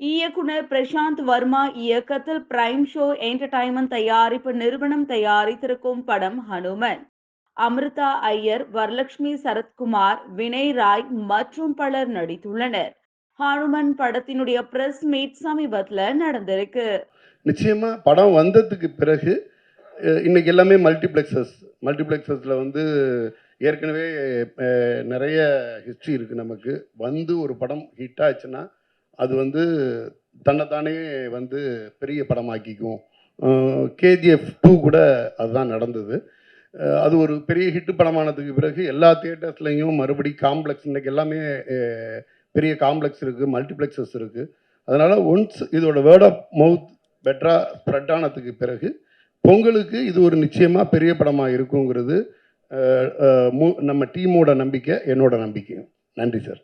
இயக்குனர் பிரசாந்த் வர்மா இயக்கத்தில் prime show entertainment தயாரிப்பு நிறுவனம் தயாரித்திருக்கும் படம் ஹனுமன். அமிர்தா ஐயர் வரலட்சுமி சரத்குமார் வினய் ராய் மற்றும் பலர் நடித்துள்ளனர். ஹனுமன் படத்தினுடைய பிரஸ் மீட் சமீபத்தில் நடந்திருக்கு. நிச்சயமாக படம் வந்ததுக்கு பிறகு இன்னைக்கு எல்லாமே மல்டிப்ளெக்ஸஸ் மல்டிப்ளெக்ஸஸில் வந்து ஏற்கனவே நிறைய ஹிஸ்ட்ரி இருக்குது நமக்கு. வந்து ஒரு படம் ஹிட் ஆச்சுன்னா அது வந்து தன்னைத்தானே வந்து பெரிய படமாக்கிக்கும். கேஜிஎஃப் டூ கூட அதுதான் நடந்தது. அது ஒரு பெரிய ஹிட்டு படமானதுக்கு பிறகு எல்லா தியேட்டர்ஸ்லேயும் மறுபடி காம்ப்ளெக்ஸ் இன்னைக்கு எல்லாமே பெரிய காம்ப்ளெக்ஸ் இருக்குது மல்டிப்ளெக்ஸஸ் இருக்குது அதனால் ஒன்ஸ் இதோட வேர்ட் ஆஃப் மவுத் பெட்டராக ஸ்ப்ரெட் ஆனதுக்கு பிறகு பொங்கலுக்கு இது ஒரு நிச்சயமாக பெரிய படமாக இருக்குங்கிறது மு- நம்ம டீமோட நம்பிக்கை என்னோட நம்பிக்கை நன்றி சார்